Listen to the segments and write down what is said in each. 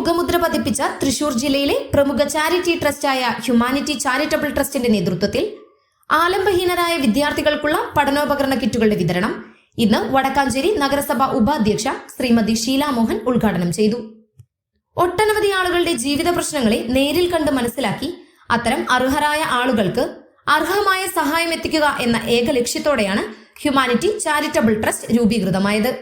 മുഖമുദ്ര പതിപ്പിച്ച തൃശൂർ ജില്ലയിലെ പ്രമുഖ ചാരിറ്റി ട്രസ്റ്റായ ഹ്യൂമാനിറ്റി ചാരിറ്റബിൾ ട്രസ്റ്റിന്റെ നേതൃത്വത്തിൽ ആലംബഹീനരായ വിദ്യാർത്ഥികൾക്കുള്ള പഠനോപകരണ കിറ്റുകളുടെ വിതരണം ഇന്ന് വടക്കാഞ്ചേരി നഗരസഭ ഉപാധ്യക്ഷ ശ്രീമതി ഷീലാമോഹൻ ഉദ്ഘാടനം ചെയ്തു. ഒട്ടനവധി ആളുകളുടെ ജീവിത പ്രശ്നങ്ങളെ നേരിൽ കണ്ട് മനസ്സിലാക്കി അത്തരം അർഹരായ ആളുകൾക്ക് അർഹമായ സഹായം എത്തിക്കുക എന്ന ഏക ലക്ഷ്യത്തോടെയാണ് ഹ്യൂമാനിറ്റി ചാരിറ്റബിൾ ട്രസ്റ്റ് രൂപീകൃതമായത്.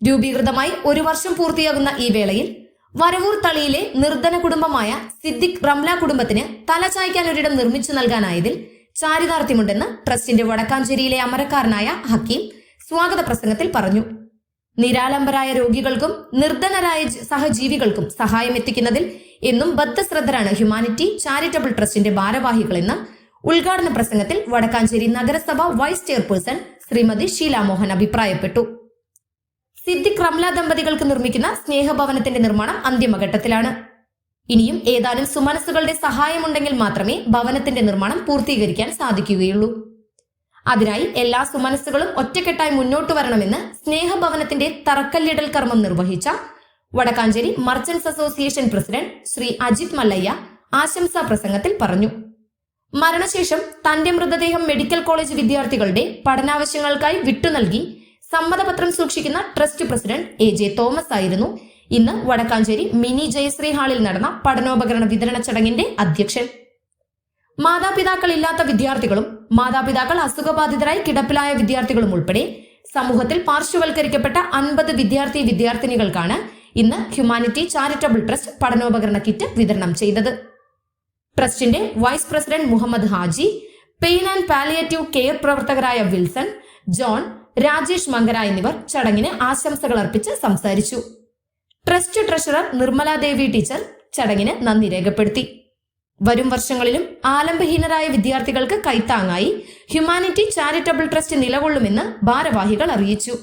രൂപീകൃതമായി ഒരു വർഷം പൂർത്തിയാകുന്ന ഈ വേളയിൽ വരവൂർ തളിയിലെ നിർധന കുടുംബമായ സിദ്ദിഖ് റംല കുടുംബത്തിന് തലചായ്ക്കാൻ ഒരിടം നിർമ്മിച്ചു നൽകാനായതിൽ ചാരിതാർത്ഥ്യമുണ്ടെന്ന് ട്രസ്റ്റിന്റെ വടക്കാഞ്ചേരിയിലെ അമരക്കാരനായ ഹക്കീം സ്വാഗത പ്രസംഗത്തിൽ പറഞ്ഞു. നിരാലംബരായ രോഗികൾക്കും നിർധനരായ സഹജീവികൾക്കും സഹായം എത്തിക്കുന്നതിൽ എന്നും ബദ്ധശ്രദ്ധരാണ് ഹ്യൂമാനിറ്റി ചാരിറ്റബിൾ ട്രസ്റ്റിന്റെ ഭാരവാഹികളെന്ന് ഉദ്ഘാടന പ്രസംഗത്തിൽ വടക്കാഞ്ചേരി നഗരസഭ വൈസ് ചെയർപേഴ്സൺ ശ്രീമതി ഷീല മോഹൻ അഭിപ്രായപ്പെട്ടു. സിദ്ദിഖ് റംല ദമ്പതികൾക്ക് നിർമ്മിക്കുന്ന സ്നേഹഭവനത്തിന്റെ നിർമ്മാണം അന്തിമഘട്ടത്തിലാണ്. ഇനിയും ഏതാനും സുമനസ്സുകളുടെ സഹായമുണ്ടെങ്കിൽ മാത്രമേ ഭവനത്തിന്റെ നിർമ്മാണം പൂർത്തീകരിക്കാൻ സാധിക്കുകയുള്ളൂ. അതിനായി എല്ലാ സുമനസ്സുകളും ഒറ്റക്കെട്ടായി മുന്നോട്ട് വരണമെന്ന് സ്നേഹഭവനത്തിന്റെ തറക്കല്ലിടൽ കർമ്മം നിർവഹിച്ച Vadakkanchery merchants association president Shri Ajith Mallayya ആശംസാ പ്രസംഗത്തിൽ പറഞ്ഞു. മരണശേഷം തന്റെ മൃതദേഹം മെഡിക്കൽ കോളേജ് വിദ്യാർത്ഥികളുടെ പഠനാവശ്യങ്ങൾക്കായി വിട്ടു നൽകി സമ്മതപത്രം സൂക്ഷിക്കുന്ന trust president A J Thomas ആയിരുന്നു. ഇന്ന് വടക്കാഞ്ചേരി മിനി ജയശ്രീ ഹാളിൽ നടന്ന പഠനോപകരണ വിതരണ ചടങ്ങിന്റെ അധ്യക്ഷൻ. മാതാപിതാക്കൾ ഇല്ലാത്ത വിദ്യാർത്ഥികളും മാതാപിതാക്കൾ അസുഖബാധിതരായി കിടപ്പിലായ വിദ്യാർത്ഥികളും ഉൾപ്പെടെ സമൂഹത്തിൽ പാർശ്വവൽക്കരിക്കപ്പെട്ട അൻപത് വിദ്യാർത്ഥി വിദ്യാർത്ഥിനികൾക്കാണ് ഇന്ന് ഹ്യൂമാനിറ്റി ചാരിറ്റബിൾ ട്രസ്റ്റ് പഠനോപകരണ കിറ്റ് വിതരണം ചെയ്തത്. ട്രസ്റ്റിന്റെ vice president Muhammad Haji pain and palliative care പ്രവർത്തകരായ വിൽസൺ ജോൺ രാജേഷ് മങ്കര എന്നിവർ ചടങ്ങിന് ആശംസകൾ അർപ്പിച്ച് സംസാരിച്ചു. Trust treasurer Nirmala Devi teacher ചടങ്ങിന് നന്ദി രേഖപ്പെടുത്തി. വരും വർഷങ്ങളിലും ആലംബഹീനരായ വിദ്യാർത്ഥികൾക്ക് കൈത്താങ്ങായി ഹ്യൂമാനിറ്റി ചാരിറ്റബിൾ ട്രസ്റ്റ് നിലകൊള്ളുമെന്ന് ഭാരവാഹികൾ അറിയിച്ചു.